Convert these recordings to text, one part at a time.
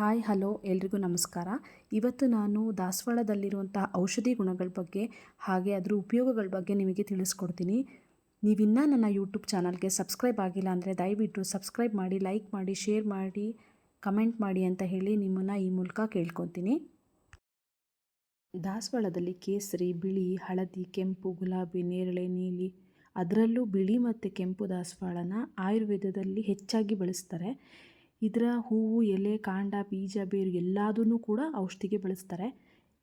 Hi, hello, ಎಲ್ರಿಗೂ ನಮಸ್ಕಾರ. ಇವತ್ತು ನಾನು ದಾಸವಾಳದಲ್ಲಿರುವಂತಹ ಔಷಧಿ ಗುಣಗಳ ಬಗ್ಗೆ, ಹಾಗೆ ಅದರ ಉಪಯೋಗಗಳ ಬಗ್ಗೆ ನಿಮಗೆ ತಿಳಿಸ್ಕೊಡ್ತೀನಿ. ನೀವಿನ್ನೂ ನನ್ನ ಯೂಟ್ಯೂಬ್ ಚಾನಲ್ಗೆ ಸಬ್ಸ್ಕ್ರೈಬ್ ಆಗಿಲ್ಲ ಅಂದರೆ ದಯವಿಟ್ಟು ಸಬ್ಸ್ಕ್ರೈಬ್ ಮಾಡಿ, ಲೈಕ್ ಮಾಡಿ, ಶೇರ್ ಮಾಡಿ, ಕಮೆಂಟ್ ಮಾಡಿ ಅಂತ ಹೇಳಿ ನಿಮ್ಮನ್ನು ಈ ಮೂಲಕ ಕೇಳ್ಕೊತೀನಿ. ದಾಸವಾಳದಲ್ಲಿ ಕೇಸರಿ, ಬಿಳಿ, ಹಳದಿ, ಕೆಂಪು, ಗುಲಾಬಿ, ನೇರಳೆ, ನೀಲಿ, ಅದರಲ್ಲೂ ಬಿಳಿ ಮತ್ತು ಕೆಂಪು ದಾಸವಾಳನ ಆಯುರ್ವೇದದಲ್ಲಿ ಹೆಚ್ಚಾಗಿ ಬಳಸ್ತಾರೆ. ಇದರ ಹೂವು, ಎಲೆ, ಕಾಂಡ, ಬೀಜ, ಬೇರು ಎಲ್ಲದನ್ನೂ ಕೂಡ ಔಷಧಿಗೆ ಬಳಸ್ತಾರೆ.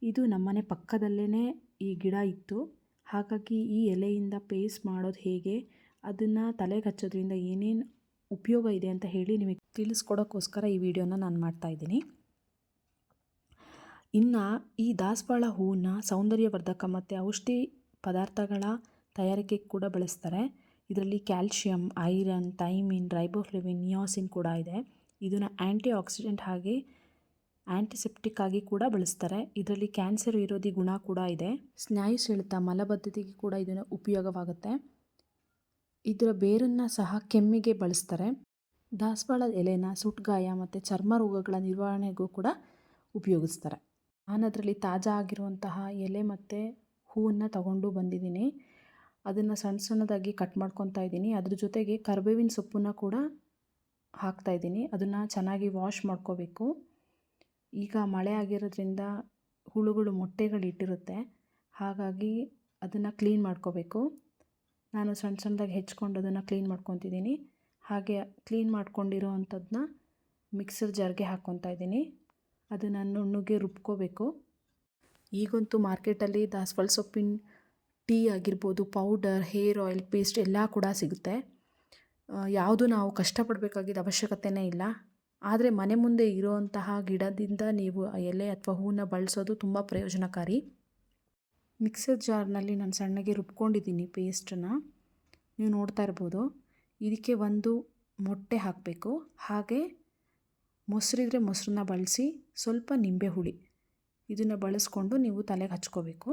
ಇದು ನಮ್ಮನೆ ಪಕ್ಕದಲ್ಲೇ ಈ ಗಿಡ ಇತ್ತು. ಹಾಗಾಗಿ ಈ ಎಲೆಯಿಂದ ಪೇಸ್ಟ್ ಮಾಡೋದು ಹೇಗೆ, ಅದನ್ನು ತಲೆಗೆ ಹಚ್ಚೋದ್ರಿಂದ ಏನೇನು ಉಪಯೋಗ ಇದೆ ಅಂತ ಹೇಳಿ ನಿಮಗೆ ತಿಳಿಸ್ಕೊಡೋಕ್ಕೋಸ್ಕರ ಈ ವಿಡಿಯೋನ ನಾನು ಮಾಡ್ತಾಯಿದ್ದೀನಿ ಇನ್ನು ಈ ದಾಸವಾಳ ಹೂವನ್ನ ಸೌಂದರ್ಯವರ್ಧಕ ಮತ್ತು ಔಷಧಿ ಪದಾರ್ಥಗಳ ತಯಾರಿಕೆಗೆ ಕೂಡ ಬಳಸ್ತಾರೆ. ಇದರಲ್ಲಿ calcium, iron, thiamine, riboflavin, niacin ಕೂಡ ಇದೆ. ಇದನ್ನು ಆ್ಯಂಟಿ ಆಕ್ಸಿಡೆಂಟ್ ಹಾಗೆ ಆ್ಯಂಟಿಸೆಪ್ಟಿಕ್ ಆಗಿ ಕೂಡ ಬಳಸ್ತಾರೆ. ಇದರಲ್ಲಿ ಕ್ಯಾನ್ಸರ್ ವಿರೋಧಿ ಗುಣ ಕೂಡ ಇದೆ. ಸ್ನಾಯು ಸೆಳೆತ ಮಲಬದ್ಧತೆಗೆ ಕೂಡ ಇದನ್ನು ಉಪಯೋಗವಾಗುತ್ತೆ. ಇದರ ಬೇರನ್ನು ಸಹ ಕೆಮ್ಮಿಗೆ ಬಳಸ್ತಾರೆ. ದಾಸವಾಳದ ಎಲೆನ, ಸುಟ್ಗಾಯ ಮತ್ತು ಚರ್ಮ ರೋಗಗಳ ನಿರ್ವಹಣೆಗೂ ಕೂಡ ಉಪಯೋಗಿಸ್ತಾರೆ. ನಾನು ಅದರಲ್ಲಿ ತಾಜಾ ಆಗಿರುವಂತಹ ಎಲೆ ಮತ್ತು ಹೂವನ್ನು ತಗೊಂಡು ಬಂದಿದ್ದೀನಿ. ಅದನ್ನು ಸಣ್ಣ ಸಣ್ಣದಾಗಿ ಕಟ್ ಮಾಡ್ಕೊತಾ ಇದ್ದೀನಿ. ಅದ್ರ ಜೊತೆಗೆ ಕರ್ಬೇವಿನ ಸೊಪ್ಪನ್ನು ಕೂಡ ಹಾಕ್ತಾಯಿದ್ದೀನಿ ಅದನ್ನು ಚೆನ್ನಾಗಿ ವಾಶ್ ಮಾಡ್ಕೋಬೇಕು. ಈಗ ಮಳೆ ಆಗಿರೋದ್ರಿಂದ ಹುಳುಗಳು, ಮೊಟ್ಟೆಗಳು ಇಟ್ಟಿರುತ್ತೆ. ಹಾಗಾಗಿ ಅದನ್ನು ಕ್ಲೀನ್ ಮಾಡ್ಕೋಬೇಕು. ನಾನು ಸಣ್ಣ ಸಣ್ಣದಾಗಿ ಹೆಚ್ಕೊಂಡು ಅದನ್ನು ಕ್ಲೀನ್ ಮಾಡ್ಕೊತಿದ್ದೀನಿ. ಹಾಗೆ ಕ್ಲೀನ್ ಮಾಡ್ಕೊಂಡಿರೋ ಅಂಥದ್ದನ್ನ ಮಿಕ್ಸರ್ ಜಾರ್ಗೆ ಹಾಕ್ಕೊತಾ ಇದ್ದೀನಿ. ಅದನ್ನು ನುಣ್ಣಗೆ ರುಬ್ಕೋಬೇಕು. ಈಗಂತೂ ಮಾರ್ಕೆಟಲ್ಲಿ ದಾಸವಾಳ ಸೊಪ್ಪಿನ ಟೀ ಆಗಿರ್ಬೋದು ಪೌಡರ್ ಹೇರ್ ಆಯಿಲ್ ಪೇಸ್ಟ್ ಎಲ್ಲ ಕೂಡ ಸಿಗುತ್ತೆ. ಯಾವುದು ನಾವು ಕಷ್ಟಪಡಬೇಕಾಗಿದ್ದ ಅವಶ್ಯಕತೆಯೇ ಇಲ್ಲ. ಆದರೆ ಮನೆ ಮುಂದೆ ಇರುವಂತಹ ಗಿಡದಿಂದ ನೀವು ಎಲೆ ಅಥವಾ ಹೂವನ್ನ ಬಳಸೋದು ತುಂಬ ಪ್ರಯೋಜನಕಾರಿ. ಮಿಕ್ಸರ್ ಜಾರ್ನಲ್ಲಿ ನಾನು ಸಣ್ಣಗೆ ರುಬ್ಕೊಂಡಿದ್ದೀನಿ ಪೇಸ್ಟನ್ನ ನೀವು ನೋಡ್ತಾ ಇರ್ಬೋದು. ಇದಕ್ಕೆ ಒಂದು ಮೊಟ್ಟೆ ಹಾಕಬೇಕು. ಹಾಗೆ ಮೊಸರಿದ್ರೆ ಮೊಸರನ್ನ ಬಳಸಿ ಸ್ವಲ್ಪ ನಿಂಬೆ ಹುಳಿ. ಇದನ್ನು ಬಳಸ್ಕೊಂಡು ನೀವು ತಲೆಗೆ ಹಚ್ಕೋಬೇಕು.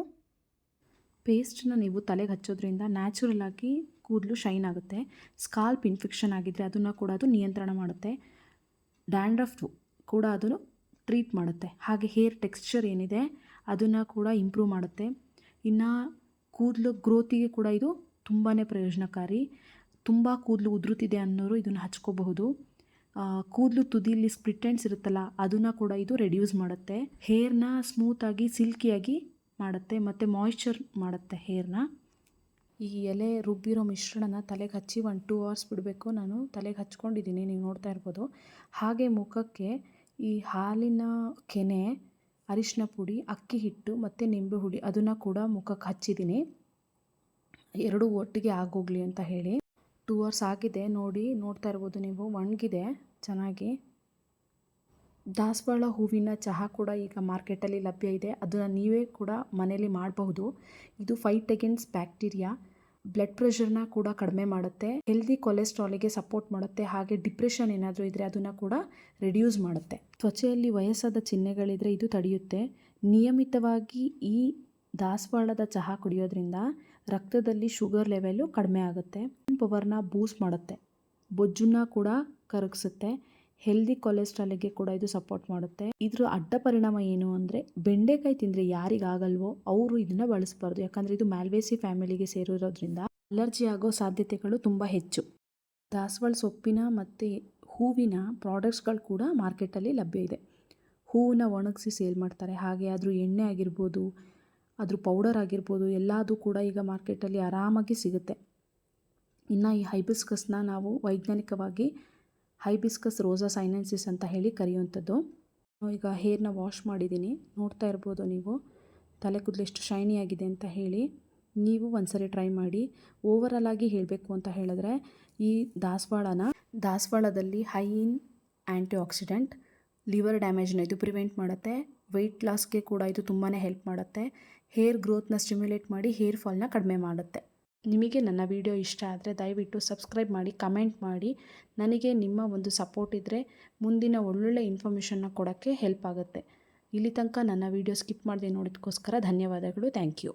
ಪೇಸ್ಟನ್ನ ನೀವು ತಲೆಗೆ ಹಚ್ಚೋದ್ರಿಂದ ನ್ಯಾಚುರಲ್ ಆಗಿ ಕೂದಲು ಶೈನ್ ಆಗುತ್ತೆ. ಸ್ಕಾಲ್ಪ್ ಇನ್ಫೆಕ್ಷನ್ ಆಗಿದ್ದರೆ ಅದನ್ನು ಕೂಡ ಅದು ನಿಯಂತ್ರಣ ಮಾಡುತ್ತೆ. ಡ್ಯಾಂಡ್ರಫ್ ಕೂಡ ಅದನ್ನು ಟ್ರೀಟ್ ಮಾಡುತ್ತೆ. ಹಾಗೆ ಹೇರ್ ಟೆಕ್ಸ್ಚರ್ ಏನಿದೆ ಅದನ್ನು ಕೂಡ ಇಂಪ್ರೂವ್ ಮಾಡುತ್ತೆ. ಇನ್ನು ಕೂದಲು ಗ್ರೋತಿಗೆ ಕೂಡ ಇದು ತುಂಬಾ ಪ್ರಯೋಜನಕಾರಿ. ತುಂಬ ಕೂದಲು ಉದುರುತ್ತಿದೆ ಅನ್ನೋರು ಇದನ್ನು ಹಚ್ಕೋಬಹುದು. ಕೂದಲು ತುದಿಯಲ್ಲಿ ಸ್ಪ್ಲಿಟ್ ಇರುತ್ತಲ್ಲ, ಅದನ್ನು ಕೂಡ ಇದು ರೆಡ್ಯೂಸ್ ಮಾಡುತ್ತೆ. ಹೇರ್ನ ಸ್ಮೂತಾಗಿ ಸಿಲ್ಕಿಯಾಗಿ ಮಾಡುತ್ತೆ. ಮತ್ತು ಮಾಯಿಶ್ಚರ್ ಮಾಡುತ್ತೆ ಹೇರ್ನ ಈ ಎಲೆ ರುಬ್ಬಿರೋ ಮಿಶ್ರಣನ ತಲೆಗೆ ಹಚ್ಚಿ ಒಂದು ಟೂ ಅವರ್ಸ್ ಬಿಡಬೇಕು. ನಾನು ತಲೆಗೆ ಹಚ್ಕೊಂಡಿದ್ದೀನಿ, ನೀವು ನೋಡ್ತಾ ಇರ್ಬೋದು. ಹಾಗೆ ಮುಖಕ್ಕೆ ಈ ಹಾಲಿನ ಕೆನೆ, ಅರಿಶಿನ ಪುಡಿ, ಅಕ್ಕಿ ಹಿಟ್ಟು ಮತ್ತು ನಿಂಬೆ ಹುಳಿ ಅದನ್ನು ಕೂಡ ಮುಖಕ್ಕೆ ಹಚ್ಚಿದ್ದೀನಿ. ಎರಡೂ ಒಟ್ಟಿಗೆ ಆಗೋಗಲಿ ಅಂತ ಹೇಳಿ. ಟೂ ಅವರ್ಸ್ ಆಗಿದೆ. ನೋಡಿ, ನೋಡ್ತಾ ಇರ್ಬೋದು ನೀವು. ಒಣಗಿದೆ. ಚೆನ್ನಾಗಿ. ದಾಸವಾಳ ಹೂವಿನ ಚಹಾ ಕೂಡ ಈಗ ಮಾರ್ಕೆಟಲ್ಲಿ ಲಭ್ಯ ಇದೆ. ಅದನ್ನು ನೀವೇ ಕೂಡ ಮನೇಲಿ ಮಾಡಬಹುದು. ಇದು ಫೈಟ್ ಅಗೇನ್ಸ್ಟ್ ಬ್ಯಾಕ್ಟೀರಿಯಾ ಬ್ಲಡ್ ಪ್ರೆಷರ್ನ ಕೂಡ ಕಡಿಮೆ ಮಾಡುತ್ತೆ. ಹೆಲ್ದಿ ಕೊಲೆಸ್ಟ್ರಾಲಿಗೆ ಸಪೋರ್ಟ್ ಮಾಡುತ್ತೆ. ಹಾಗೆ ಡಿಪ್ರೆಷನ್ ಏನಾದರೂ ಇದ್ದರೆ ಅದನ್ನು ಕೂಡ ರೆಡ್ಯೂಸ್ ಮಾಡುತ್ತೆ. ತ್ವಚೆಯಲ್ಲಿ ವಯಸ್ಸಾದ ಚಿಹ್ನೆಗಳಿದ್ರೆ ಇದು ತಡೆಯುತ್ತೆ. ನಿಯಮಿತವಾಗಿ ಈ ದಾಸವಾಳದ ಚಹಾ ಕುಡಿಯೋದ್ರಿಂದ ರಕ್ತದಲ್ಲಿ ಶುಗರ್ ಲೆವೆಲ್ಲು ಕಡಿಮೆ ಆಗುತ್ತೆ. ಪವರ್ನ ಬೂಸ್ಟ್ ಮಾಡುತ್ತೆ. ಬೊಜ್ಜನ್ನ ಕೂಡ ಕರಗಿಸುತ್ತೆ. ಹೆಲ್ದಿ ಕೊಲೆಸ್ಟ್ರಾಲಿಗೆ ಕೂಡ ಇದು ಸಪೋರ್ಟ್ ಮಾಡುತ್ತೆ. ಇದ್ರ ಅಡ್ಡ ಪರಿಣಾಮ ಏನು ಅಂದರೆ ಬೆಂಡೆಕಾಯಿ ತಿಂದರೆ ಯಾರಿಗಾಗಲ್ವೋ ಅವರು ಇದನ್ನು ಬಳಸಬಾರ್ದು. ಯಾಕಂದರೆ ಇದು ಮ್ಯಾಲ್ವೇಸಿ ಫ್ಯಾಮಿಲಿಗೆ ಸೇರಿರೋದ್ರಿಂದ ಅಲರ್ಜಿ ಆಗೋ ಸಾಧ್ಯತೆಗಳು ತುಂಬ ಹೆಚ್ಚು. ದಾಸವಾಳ ಸೊಪ್ಪಿನ ಮತ್ತು ಹೂವಿನ ಪ್ರಾಡಕ್ಟ್ಸ್ಗಳು ಕೂಡ ಮಾರ್ಕೆಟಲ್ಲಿ ಲಭ್ಯ ಇದೆ. ಹೂವನ್ನ ಒಣಗಿಸಿ ಸೇಲ್ ಮಾಡ್ತಾರೆ. ಹಾಗೆ ಅದ್ರ ಎಣ್ಣೆ ಆಗಿರ್ಬೋದು ಅದ್ರ ಪೌಡರ್ ಆಗಿರ್ಬೋದು, ಎಲ್ಲದೂ ಕೂಡ ಈಗ ಮಾರ್ಕೆಟಲ್ಲಿ ಆರಾಮಾಗಿ ಸಿಗುತ್ತೆ. ಇನ್ನು ಈ ಹೈಬಿಸ್ಕಸ್ನ ನಾವು ವೈಜ್ಞಾನಿಕವಾಗಿ ಹೈಬಿಸ್ಕಸ್ ರೋಸಾ ಸೈನೆನ್ಸಿಸ್ ಅಂತ ಹೇಳಿ ಕರೆಯುವಂಥದ್ದು. ಈಗ ಹೇರ್ನ ವಾಶ್ ಮಾಡಿದ್ದೀನಿ. ನೋಡ್ತಾ ಇರ್ಬೋದು ನೀವು. ತಲೆ ಕೂದಲು ಎಷ್ಟು ಶೈನಿ ಆಗಿದೆ ಅಂತ ಹೇಳಿ. ನೀವು ಒಂದ್ಸರಿ ಟ್ರೈ ಮಾಡಿ. ಓವರಲ್ ಆಗಿ ಹೇಳಬೇಕು ಅಂತ ಹೇಳಿದ್ರೆ ಈ ದಾಸವಾಳನ, ದಾಸವಾಳದಲ್ಲಿ high in antioxidant liver ಡ್ಯಾಮೇಜ್ನ ಇದು ಪ್ರಿವೆಂಟ್ ಮಾಡುತ್ತೆ. ವೆಯ್ಟ್ ಲಾಸ್ಗೆ ಕೂಡ ಇದು ತುಂಬಾ ಹೆಲ್ಪ್ ಮಾಡುತ್ತೆ. ಹೇರ್ ಗ್ರೋತ್ನ ಸ್ಟಿಮ್ಯುಲೇಟ್ ಮಾಡಿ ಹೇರ್ ಫಾಲ್ನ ಕಡಿಮೆ ಮಾಡುತ್ತೆ. ನಿಮಗೆ ನನ್ನ ವಿಡಿಯೋ ಇಷ್ಟ ಆದರೆ ದಯವಿಟ್ಟು ಸಬ್ಸ್ಕ್ರೈಬ್ ಮಾಡಿ, ಕಮೆಂಟ್ ಮಾಡಿ. ನನಗೆ ನಿಮ್ಮ ಒಂದು ಸಪೋರ್ಟ್ ಇದ್ದರೆ ಮುಂದಿನ ಒಳ್ಳೊಳ್ಳೆ ಇನ್ಫಾರ್ಮೇಷನ್ನ ಕೊಡೋಕ್ಕೆ ಹೆಲ್ಪ್ ಆಗುತ್ತೆ. ಇಲ್ಲಿ ತನಕ ನನ್ನ ವಿಡಿಯೋ ಸ್ಕಿಪ್ ಮಾಡದೆ ನೋಡಿದ್ಕೋಸ್ಕರ ಧನ್ಯವಾದಗಳು. Thank you.